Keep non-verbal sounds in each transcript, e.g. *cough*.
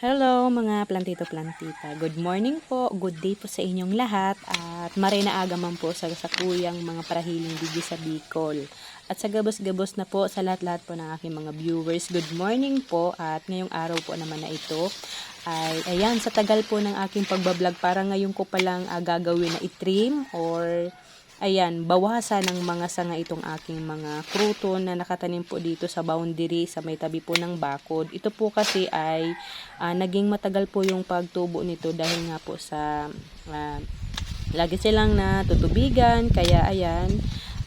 Hello mga plantito-plantita. Good morning po, good day po sa inyong lahat at marina aga man po sa sakuyang mga parahiling digi sa Bicol. At sa gabos-gabos na po sa lahat-lahat po ng aking mga viewers, good morning po at ngayong araw po naman na ito ay ayan sa tagal po ng aking pagbablog para ngayon ko palang uh, gagawin na itrim or ayan, bawasan ng mga sanga itong aking mga kruton na nakatanim po dito sa boundary sa may tabi po ng bakod. Ito po kasi ay uh, naging matagal po yung pagtubo nito dahil nga po sa uh, lagi silang natutubigan kaya ayan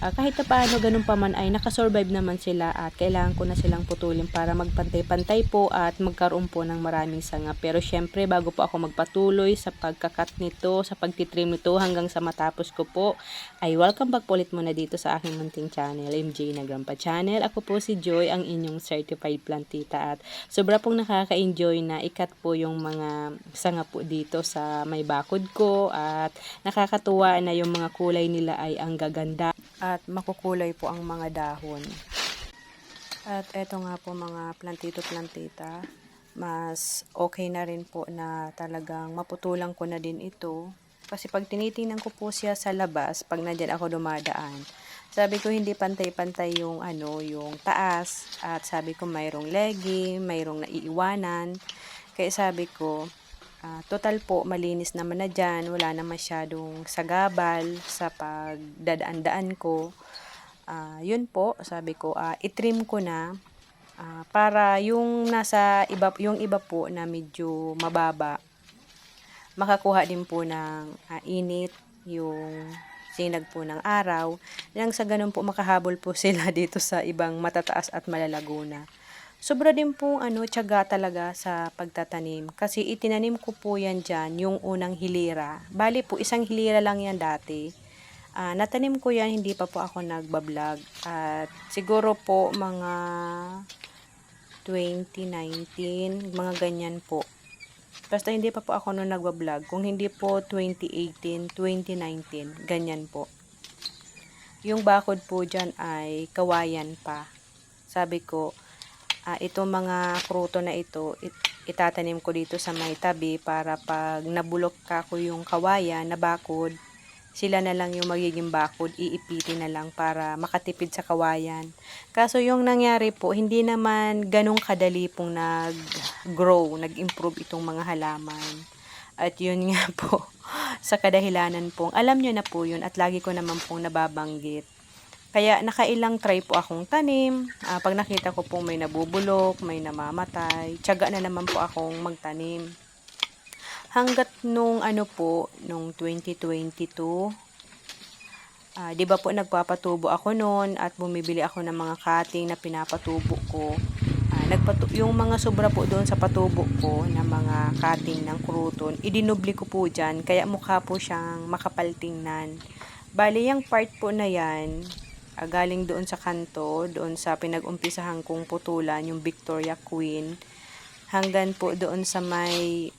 uh, kahit na paano ganun pa man ay nakasurvive naman sila at kailangan ko na silang putulin para magpantay-pantay po at magkaroon po ng maraming sanga. Pero syempre bago po ako magpatuloy sa pagkakat nito, sa pagtitrim nito hanggang sa matapos ko po, ay welcome back po ulit muna dito sa aking munting channel, MJ na Grandpa Channel. Ako po si Joy, ang inyong certified plantita at sobra pong nakaka-enjoy na ikat po yung mga sanga po dito sa may bakod ko at nakakatuwa na yung mga kulay nila ay ang gaganda at makukulay po ang mga dahon. At eto nga po mga plantito-plantita, mas okay na rin po na talagang maputulang ko na din ito. Kasi pag tinitingnan ko po siya sa labas, pag nandyan ako dumadaan, sabi ko hindi pantay-pantay yung ano, yung taas at sabi ko mayroong legi, mayroong naiiwanan. Kaya sabi ko, uh, total po malinis naman na dyan, wala na masyadong sagabal sa pagdadaan-daan ko. Uh, yun po, sabi ko, uh, itrim ko na uh, para yung nasa iba, yung iba po na medyo mababa, makakuha din po ng uh, init, yung sinag po ng araw, nang sa ganun po makahabol po *laughs* sila dito sa ibang matataas at malalago na. Sobra din po ano, tiyaga talaga sa pagtatanim. Kasi itinanim ko po yan dyan, yung unang hilira. Bali po, isang hilira lang yan dati. Uh, natanim ko yan, hindi pa po ako nagbablog. At siguro po mga 2019, mga ganyan po. Basta hindi pa po ako nung nagbablog. Kung hindi po 2018, 2019, ganyan po. Yung bakod po dyan ay kawayan pa. Sabi ko, uh, itong mga kruto na ito, it, itatanim ko dito sa may tabi para pag nabulok ka ko yung kawayan na bakod, sila na lang yung magiging bakod, iipitin na lang para makatipid sa kawayan. Kaso yung nangyari po, hindi naman ganong kadali pong nag-grow, nag-improve itong mga halaman. At yun nga *laughs* po, sa kadahilanan pong, alam nyo na po yun at lagi ko naman pong nababanggit kaya nakailang try po akong tanim. Uh, pag nakita ko pong may nabubulok, may namamatay, tiyaga na naman po akong magtanim. Hanggat nung ano po, nung 2022, uh, di ba po nagpapatubo ako noon at bumibili ako ng mga cutting na pinapatubo ko. Uh, nagpatu yung mga sobra po doon sa patubo ko na mga cutting ng kruton, idinubli ko po dyan, kaya mukha po siyang makapaltingnan. Bali, yung part po na yan, uh, galing doon sa kanto, doon sa pinag-umpisahan kong putulan, yung Victoria Queen, hanggang po doon sa may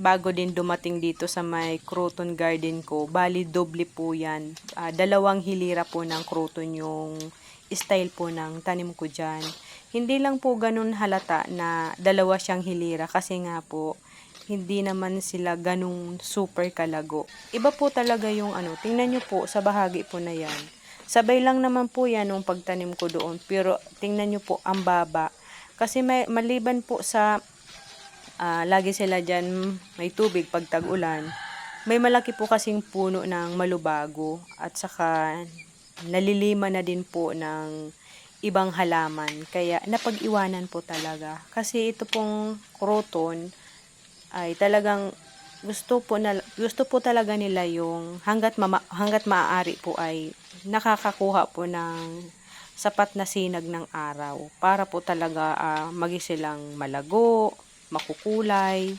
bago din dumating dito sa may Croton Garden ko, bali doble po yan. Uh, dalawang hilira po ng Croton yung style po ng tanim ko dyan. Hindi lang po ganun halata na dalawa siyang hilira kasi nga po, hindi naman sila ganung super kalago. Iba po talaga yung ano, tingnan nyo po sa bahagi po na yan Sabay lang naman po yan nung pagtanim ko doon. Pero tingnan nyo po ang baba. Kasi may, maliban po sa uh, lagi sila dyan may tubig pag tag-ulan. May malaki po kasing puno ng malubago at saka nalilima na din po ng ibang halaman. Kaya napag-iwanan po talaga. Kasi ito pong croton ay talagang gusto po na gusto po talaga nila yung hangga't mama, hangga't maaari po ay nakakakuha po ng sapat na sinag ng araw para po talaga uh, magi silang malago, makukulay.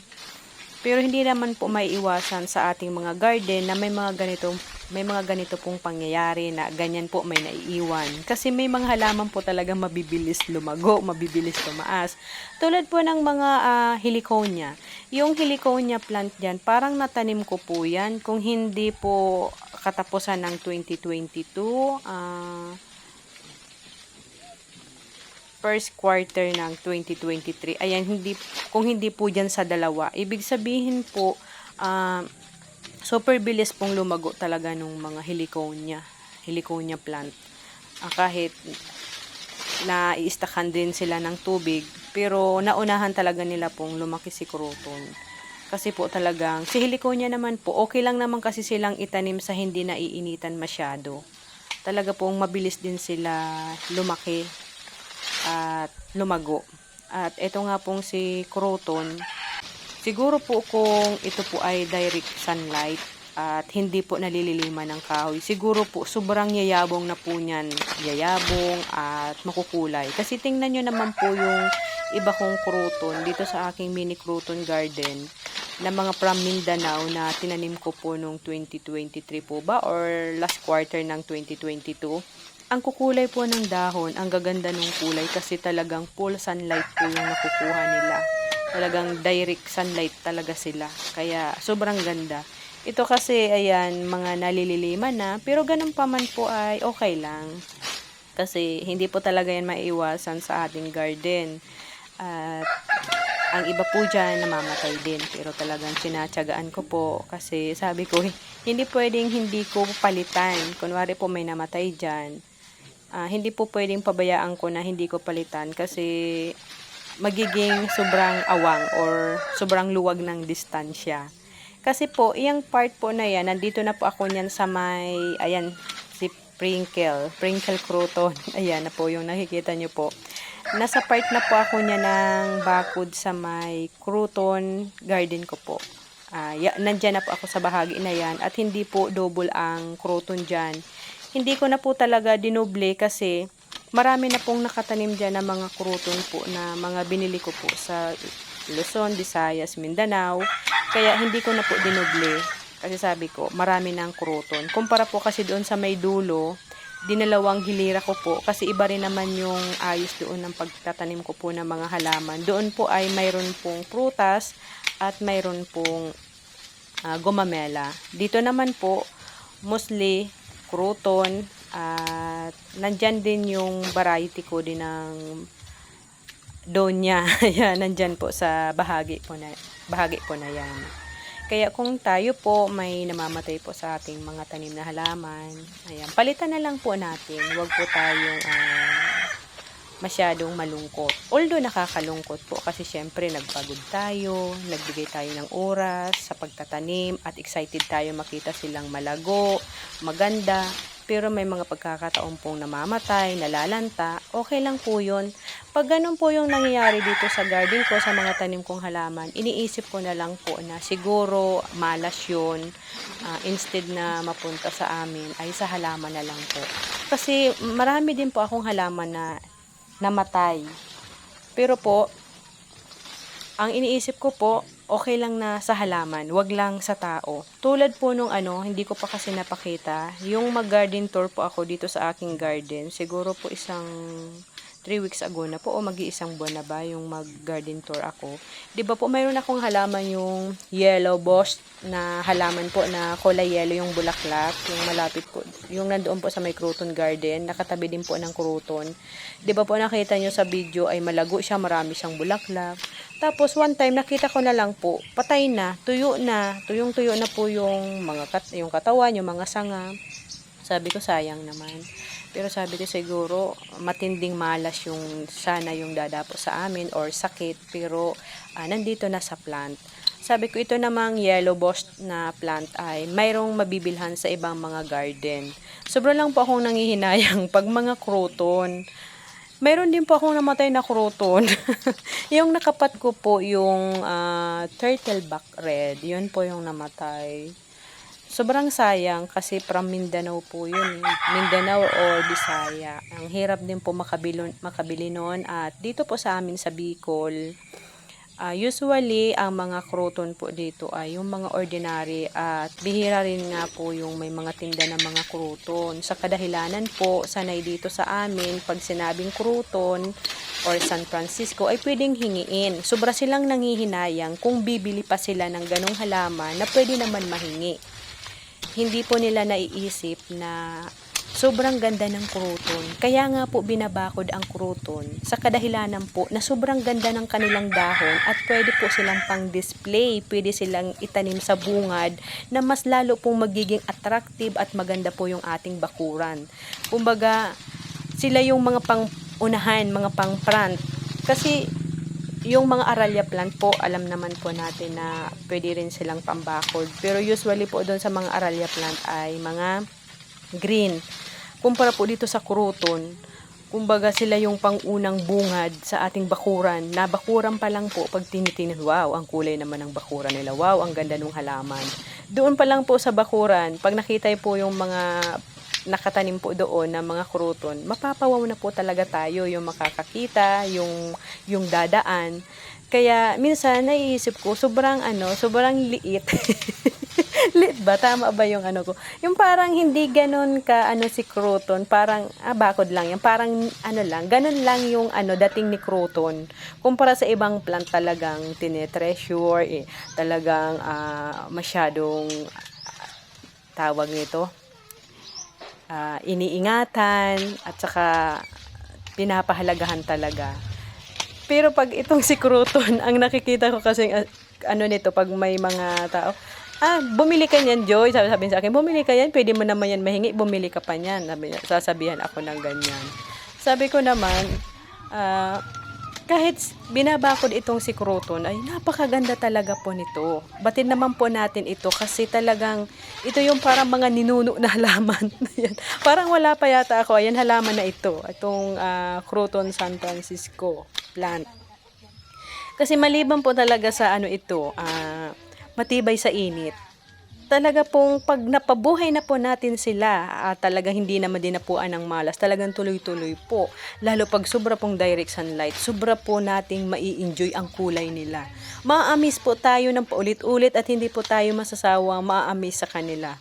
Pero hindi naman po may iwasan sa ating mga garden na may mga ganito may mga ganito pong pangyayari na ganyan po may naiiwan. Kasi may mga halaman po talaga mabibilis lumago, mabibilis tumaas. Tulad po ng mga uh, heliconia. Yung heliconia plant dyan, parang natanim ko po yan. Kung hindi po katapusan ng 2022, uh, first quarter ng 2023. Ayan, hindi, kung hindi po dyan sa dalawa, ibig sabihin po, ah, super bilis pong lumago talaga nung mga heliconia, heliconia plant. Ah, kahit na iistakan din sila ng tubig, pero naunahan talaga nila pong lumaki si croton. Kasi po talagang, si heliconia naman po, okay lang naman kasi silang itanim sa hindi naiinitan masyado. Talaga pong mabilis din sila lumaki at lumago. At ito nga pong si croton, siguro po kung ito po ay direct sunlight at hindi po nalililiman ng kahoy, siguro po sobrang yayabong na po niyan, yayabong at makukulay. Kasi tingnan nyo naman po yung iba kong croton dito sa aking mini croton garden na mga from Mindanao na tinanim ko po nung 2023 po ba or last quarter ng 2022 ang kukulay po ng dahon, ang gaganda ng kulay kasi talagang full sunlight po yung nakukuha nila. Talagang direct sunlight talaga sila. Kaya sobrang ganda. Ito kasi, ayan, mga nalililiman na, pero ganun pa man po ay okay lang. Kasi hindi po talaga yan maiiwasan sa ating garden. At ang iba po dyan namamatay din. Pero talagang sinatsagaan ko po kasi sabi ko, *laughs* hindi pwedeng hindi ko palitan. Kunwari po may namatay dyan, ah, hindi po pwedeng pabayaan ko na hindi ko palitan kasi magiging sobrang awang or sobrang luwag ng distansya. Kasi po, iyang part po na yan, nandito na po ako niyan sa may, ayan, si Prinkle, Prinkle Crouton. *laughs* Ayan na po yung nakikita nyo po. Nasa part na po ako niya ng bakod sa may Crouton garden ko po. Ah, ya, nandyan na po ako sa bahagi na yan at hindi po double ang Crouton dyan. Hindi ko na po talaga dinoble kasi marami na pong nakatanim dyan na mga Crouton po na mga binili ko po sa Luzon, Visayas, Mindanao. Kaya hindi ko na po dinoble kasi sabi ko marami ng Crouton. Kumpara po kasi doon sa may dulo, dinalawang hilira ko po kasi iba rin naman yung ayos doon ng pagtatanim ko po ng mga halaman. Doon po ay mayroon pong prutas at mayroon pong ah, gumamela. Dito naman po, mostly crouton at nandyan din yung variety ko din ng donya. *laughs* Ayan, nandyan po sa bahagi po na, bahagi po na yan. Kaya kung tayo po may namamatay po sa ating mga tanim na halaman, ayan, palitan na lang po natin. Huwag po tayong ah, masyadong malungkot. Although nakakalungkot po kasi syempre nagpagod tayo, nagbigay tayo ng oras sa pagtatanim at excited tayo makita silang malago, maganda. Pero may mga pagkakataon pong namamatay, nalalanta, okay lang po yun. Pag ganun po yung nangyayari dito sa garden ko, sa mga tanim kong halaman, iniisip ko na lang po na siguro malas yun. Ah, instead na mapunta sa amin, ay sa halaman na lang po. Kasi marami din po akong halaman na namatay. Pero po, ang iniisip ko po, okay lang na sa halaman, wag lang sa tao. Tulad po nung ano, hindi ko pa kasi napakita, yung mag-garden tour po ako dito sa aking garden, siguro po isang 3 weeks ago na po o mag-iisang buwan na ba yung mag-garden tour ako. ba po mayroon akong halaman yung yellow boss na halaman po na kulay yellow yung bulaklak, yung malapit po, yung nandoon po sa may Crouton Garden, nakatabi din po ng Crouton. ba po nakita nyo sa video ay malago siya, marami siyang bulaklak. Tapos one time nakita ko na lang po, patay na, tuyo na, tuyong-tuyo na po yung mga kat yung katawan, yung mga sanga. Sabi ko sayang naman. Pero sabi ko siguro matinding malas yung sana yung dadapo sa amin or sakit pero ah, nandito na sa plant. Sabi ko ito namang yellow boss na plant ay mayroong mabibilhan sa ibang mga garden. Sobrang lang po akong nangihinayang pag mga croton. Mayroon din po akong namatay na croton. *laughs* yung nakapat ko po yung ah, turtleback red. Yun po yung namatay. Sobrang sayang kasi from Mindanao po yun. eh. Mindanao or Bisaya. Ang hirap din po makabili, makabili noon. At dito po sa amin sa Bicol, ah, usually ang mga croton po dito ay yung mga ordinary at bihira rin nga po yung may mga tinda ng mga croton. Sa kadahilanan po, sanay dito sa amin, pag sinabing croton or San Francisco ay pwedeng hingiin. Sobra silang nangihinayang kung bibili pa sila ng ganong halaman na pwede naman mahingi hindi po nila naiisip na sobrang ganda ng kruton. Kaya nga po binabakod ang kruton sa kadahilanan po na sobrang ganda ng kanilang dahon at pwede po silang pang display, pwede silang itanim sa bungad na mas lalo pong magiging attractive at maganda po yung ating bakuran. Kumbaga, sila yung mga pang unahan, mga pang front. Kasi yung mga aralya plant po, alam naman po natin na pwede rin silang pambakod. Pero usually po doon sa mga aralya plant ay mga green. Kumpara po dito sa kruton, kumbaga sila yung pangunang bungad sa ating bakuran. Na bakuran pa lang po pag tinitingnan, wow, ang kulay naman ng bakuran nila. Wow, ang ganda ng halaman. Doon pa lang po sa bakuran, pag nakita po yung mga nakatanim po doon na mga kruton, mapapawaw na po talaga tayo yung makakakita, yung, yung dadaan. Kaya minsan naiisip ko, sobrang ano, sobrang liit. *laughs* liit ba? Tama ba yung ano ko? Yung parang hindi ganun ka ano si Croton, parang ah, bakod lang yan. Parang ano lang, ganun lang yung ano dating ni Croton. Kumpara sa ibang plant talagang tinetreasure, eh, talagang ah, masyadong ah, tawag nito, ah, iniingatan at saka pinapahalagahan talaga. Pero pag itong si Crouton, ang nakikita ko kasi ano nito, pag may mga tao, ah, bumili ka niyan, Joy. Sabi, sabi sa akin, bumili ka yan, pwede mo naman yan mahingi, bumili ka pa niyan. Sabi, niya, sasabihan ako ng ganyan. Sabi ko naman, ah, kahit binabakod itong si Croton, ay napakaganda talaga po nito. Batin naman po natin ito kasi talagang ito yung parang mga ninuno na halaman. *laughs* Parang wala pa yata ako. Ayan halaman na ito. Itong ah, Croton San Francisco plant. Kasi maliban po talaga sa ano ito, ah, matibay sa init. Talaga pong pag napabuhay na po natin sila, ah, talaga hindi naman din napuan ng malas. Talagang tuloy-tuloy po. Lalo pag sobra pong direct sunlight, sobra po nating mai-enjoy ang kulay nila. Maamis po tayo ng paulit-ulit at hindi po tayo masasawa maamis sa kanila.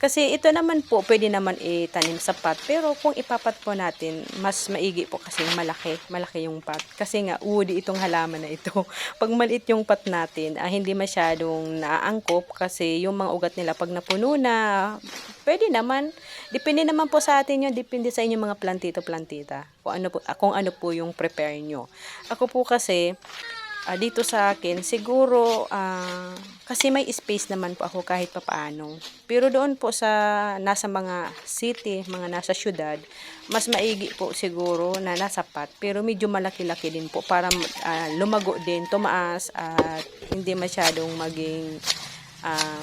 Kasi ito naman po, pwede naman itanim sa pot. Pero kung ipapat po natin, mas maigi po kasi malaki. Malaki yung pot. Kasi nga, woody itong halaman na ito. *laughs* Pag maliit yung pot natin, ah, hindi masyadong naaangkop kasi yung mga ugat nila pag napuno na, pwede naman. Depende naman po sa atin yun. Depende sa inyong mga plantito-plantita. Kung ano po, ah, kung ano po yung prepare nyo. Ako po kasi, ah, dito sa akin, siguro, ah, kasi may space naman po ako kahit papaano. Pero doon po sa, nasa mga city, mga nasa syudad, mas maigi po siguro na nasa pot. Pero medyo malaki-laki din po para ah, lumago din, tumaas, at hindi masyadong maging, ah,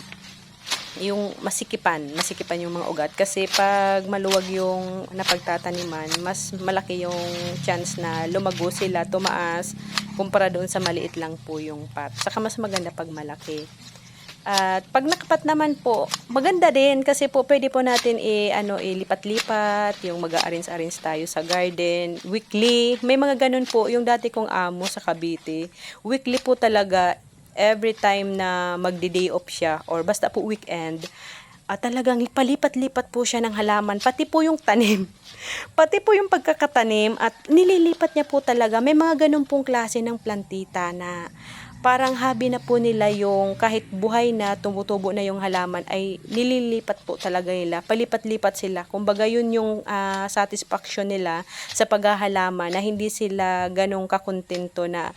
yung masikipan, masikipan yung mga ugat. Kasi pag maluwag yung napagtataniman, mas malaki yung chance na lumago sila, tumaas, kumpara doon sa maliit lang po yung pot. Saka mas maganda pag malaki. At pag nakapat naman po, maganda din kasi po pwede po natin i ano ilipat-lipat, yung mag-arrange-arrange tayo sa garden, weekly. May mga ganun po yung dati kong amo sa Cavite. Weekly po talaga every time na magdi-day off siya or basta po weekend, at talagang palipat-lipat po siya ng halaman, pati po yung tanim. *laughs* Pati po yung pagkakatanim at nililipat niya po talaga. May mga ganun pong klase ng plantita na parang habi na po nila yung kahit buhay na tumutubo na yung halaman ay nililipat po talaga nila. Palipat-lipat sila. Kumbaga yun yung ah, satisfaction nila sa paghahalaman na hindi sila ganong kakontento na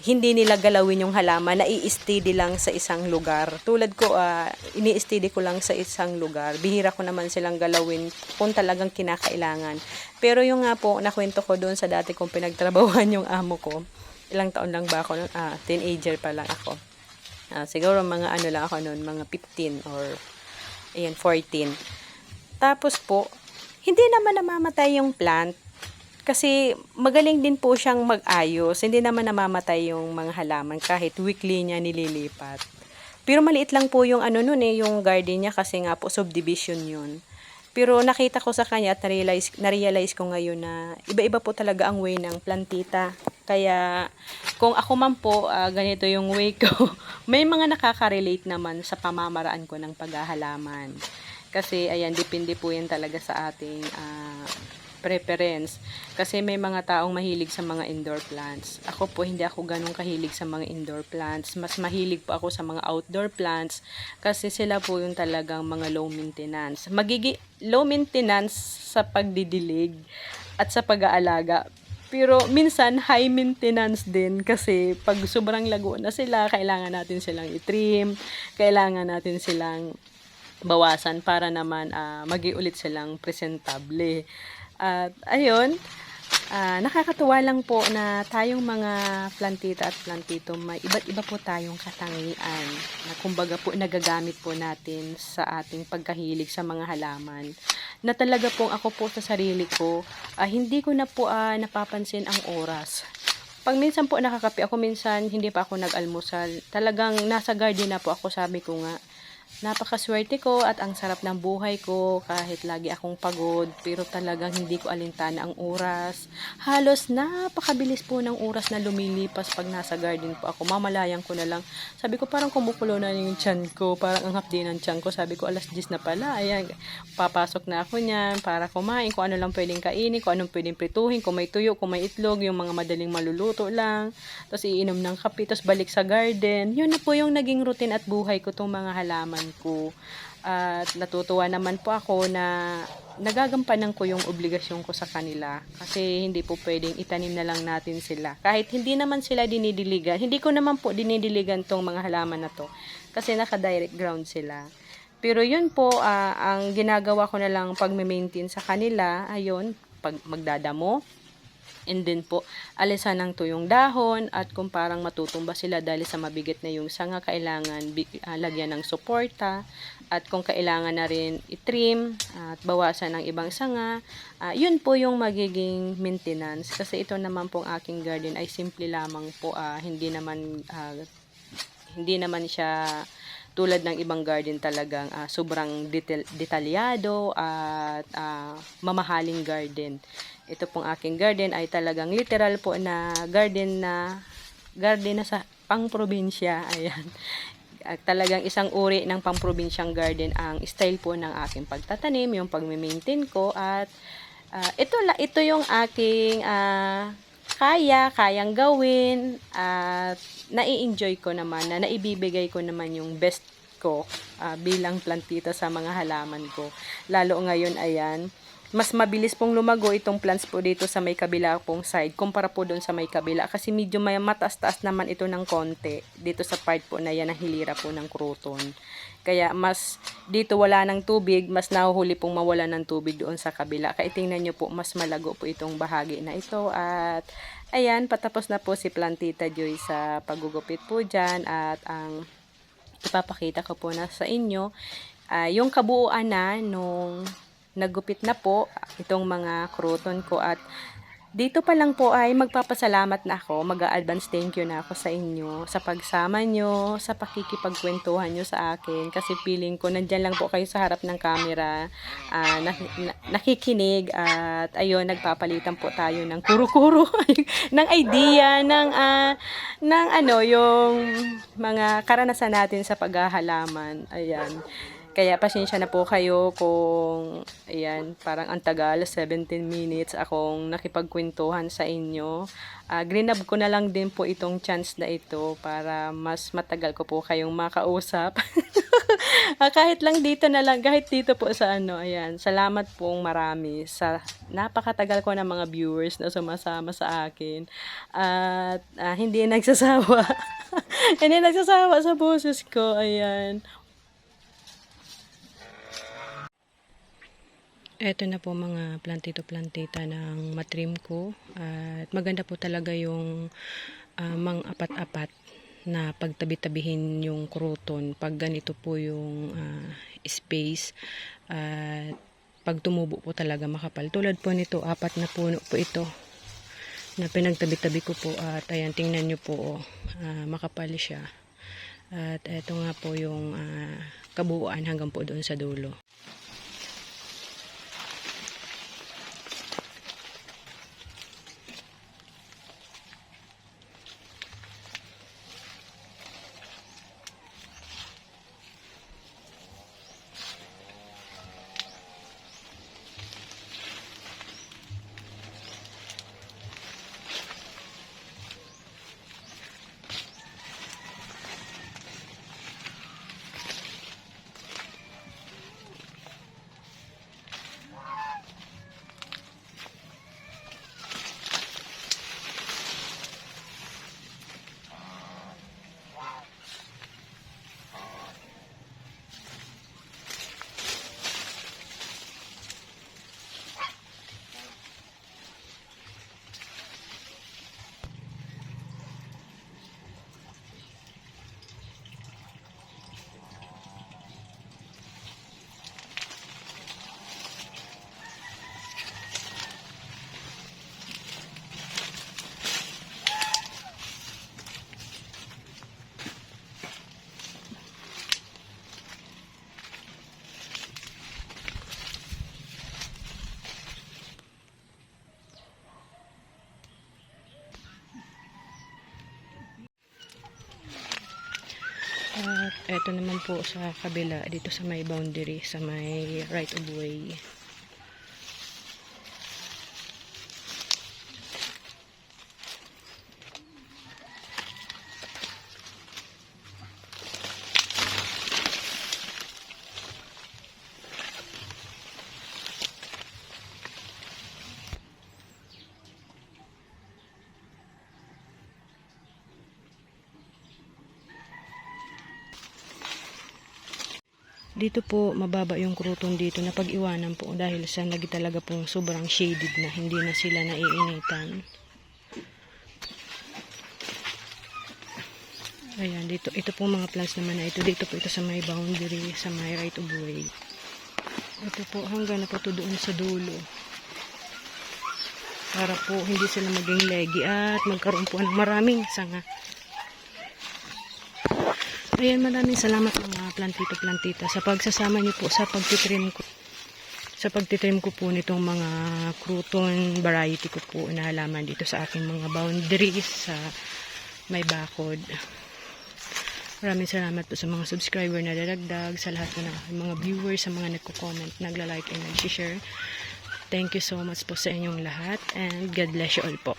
hindi nila galawin yung halaman na i-steady lang sa isang lugar. Tulad ko, ah, ini-steady ko lang sa isang lugar. Bihira ko naman silang galawin kung talagang kinakailangan. Pero yung nga po, nakwento ko doon sa dati kong pinagtrabahuhan *laughs* yung amo ko. Ilang taon lang ba ako noon? Ah, teenager pa lang ako. Ah, siguro mga ano lang ako noon, mga 15 or ayan, 14. Tapos po, hindi naman namamatay yung plant kasi magaling din po siyang mag-ayos. Hindi naman namamatay yung mga halaman kahit weekly niya nililipat. Pero maliit lang po yung ano nun eh, yung garden niya kasi nga po subdivision yun. Pero nakita ko sa kanya at na-realize, na-realize ko ngayon na iba-iba po talaga ang way ng plantita. Kaya kung ako man po, ah, ganito yung way ko, *laughs* may mga nakaka-relate naman sa pamamaraan ko ng paghahalaman. Kasi ayan, depende po yan talaga sa ating ah, preference. Kasi may mga taong mahilig sa mga indoor plants. Ako po, hindi ako ganun kahilig sa mga indoor plants. Mas mahilig po ako sa mga outdoor plants kasi sila po yung talagang mga low maintenance. Magigi low maintenance sa pagdidilig at sa pag-aalaga. Pero minsan high maintenance din kasi pag sobrang lago na sila, kailangan natin silang i-trim, kailangan natin silang bawasan para naman uh, magi ulit silang presentable. At ayun, ah, nakakatuwa lang po na tayong mga plantita at plantito may iba't iba po tayong katangian na kumbaga po nagagamit po natin sa ating pagkahilig sa mga halaman. Na talaga pong ako po sa sarili ko ah, hindi ko na po ah, napapansin ang oras. Pag minsan po nakakape ako minsan hindi pa ako nag-almusal. Talagang nasa garden na po ako sabi ko nga Napakaswerte ko at ang sarap ng buhay ko kahit lagi akong pagod pero talagang hindi ko alintana ang oras. Halos napakabilis po ng oras na lumilipas pag nasa garden po ako. Mamalayang ko na lang. Sabi ko parang kumukulo na yung tiyan ko. Parang ang hapdi ng tiyan ko. Sabi ko alas 10 na pala. Ayan, papasok na ako niyan para kumain. Kung ano lang pwedeng kainin, kung anong pwedeng prituhin, kung may tuyo, kung may itlog, yung mga madaling maluluto lang. Tapos iinom ng kape, tapos balik sa garden. Yun na po yung naging routine at buhay ko tong mga halaman ko. At natutuwa naman po ako na nagagampanan ko yung obligasyon ko sa kanila kasi hindi po pwedeng itanim na lang natin sila. Kahit hindi naman sila dinidiligan, hindi ko naman po dinidiligan tong mga halaman na to kasi naka-direct ground sila. Pero yun po, ah, ang ginagawa ko na lang pag-maintain sa kanila, ayun, pag magdadamo, And then po, alisan ng tuyong dahon at kung parang matutumba sila dahil sa mabigat na yung sanga, kailangan uh, lagyan ng suporta. At kung kailangan na rin itrim at bawasan ng ibang sanga, uh, yun po yung magiging maintenance. Kasi ito naman pong aking garden ay simple lamang po, uh, hindi naman uh, hindi naman siya tulad ng ibang garden talagang uh, sobrang detail, detalyado at uh, mamahaling garden. Ito pong aking garden ay talagang literal po na garden na garden na sa pang-probinsya. *laughs* Ayan. At talagang isang uri ng pang-probinsyang garden ang style po ng aking pagtatanim, yung pag-maintain ko at uh, ito la ito yung aking uh, kaya, kayang gawin at nai-enjoy ko naman na naibibigay ko naman yung best ko uh, bilang plantita sa mga halaman ko. Lalo ngayon ayan, mas mabilis pong lumago itong plants po dito sa may kabila pong side kumpara po doon sa may kabila. Kasi medyo may mataas-taas naman ito ng konti dito sa part po na yan ang hilira po ng crouton kaya mas dito wala ng tubig mas nahuhuli pong mawala ng tubig doon sa kabila. Kaya tingnan nyo po mas malago po itong bahagi na ito. At ayan patapos na po si Plantita Joy sa paggugupit po dyan. At ang ipapakita ko po na sa inyo uh, yung kabuuan na nung nagupit na po itong mga croton ko at dito pa lang po ay magpapasalamat na ako, mag-advance thank you na ako sa inyo, sa pagsama nyo, sa pakikipagkwentuhan nyo sa akin, kasi feeling ko nandyan lang po kayo sa harap ng camera, uh, na, na, nakikinig, at ayun, nagpapalitan po tayo ng kuro-kuro, *laughs* ng idea, ng, uh, ng ano, yung mga karanasan natin sa paghahalaman, ayan. Kaya pasensya na po kayo kung ayan, parang ang tagal, 17 minutes akong nakipagkwentuhan sa inyo. Uh, grinab ko na lang din po itong chance na ito para mas matagal ko po kayong makausap. uh, *laughs* kahit lang dito na lang, kahit dito po sa ano, ayan. Salamat pong marami sa napakatagal ko ng mga viewers na sumasama sa akin. At uh, hindi nagsasawa. *laughs* hindi nagsasawa sa boses ko, ayan. Ito na po mga plantito-plantita ng matrim ko. At maganda po talaga yung uh, mang apat-apat na pagtabi-tabihin yung kruton pag ganito po yung uh, space. At pag tumubo po talaga makapal. Tulad po nito, apat na puno po ito na pinagtabi-tabi ko po. At ayan, tingnan nyo po, uh, makapal siya. At ito nga po yung uh, kabuuan hanggang po doon sa dulo. At eto naman po sa kabila, dito sa may boundary, sa may right of way. Dito po, mababa yung kruton dito na pag-iwanan po dahil sa lagi talaga pong sobrang shaded na hindi na sila naiinitan. Ayan, dito, ito po mga plants naman na ito. Dito po ito sa may boundary, sa may right of way. Ito po, hanggang na po ito doon sa dulo. Para po hindi sila maging leggy at magkaroon po ng maraming sanga. Ayan, maraming salamat mga plantito-plantita sa pagsasama niyo po sa pagtitrim ko sa pagtitrim ko po nitong mga crouton variety ko po na halaman dito sa aking mga boundaries sa may bakod. Maraming salamat po sa mga subscriber na dadagdag, sa lahat aking mga viewers, sa mga nagko-comment, nagla-like and nag-share. Thank you so much po sa inyong lahat and God bless you all po.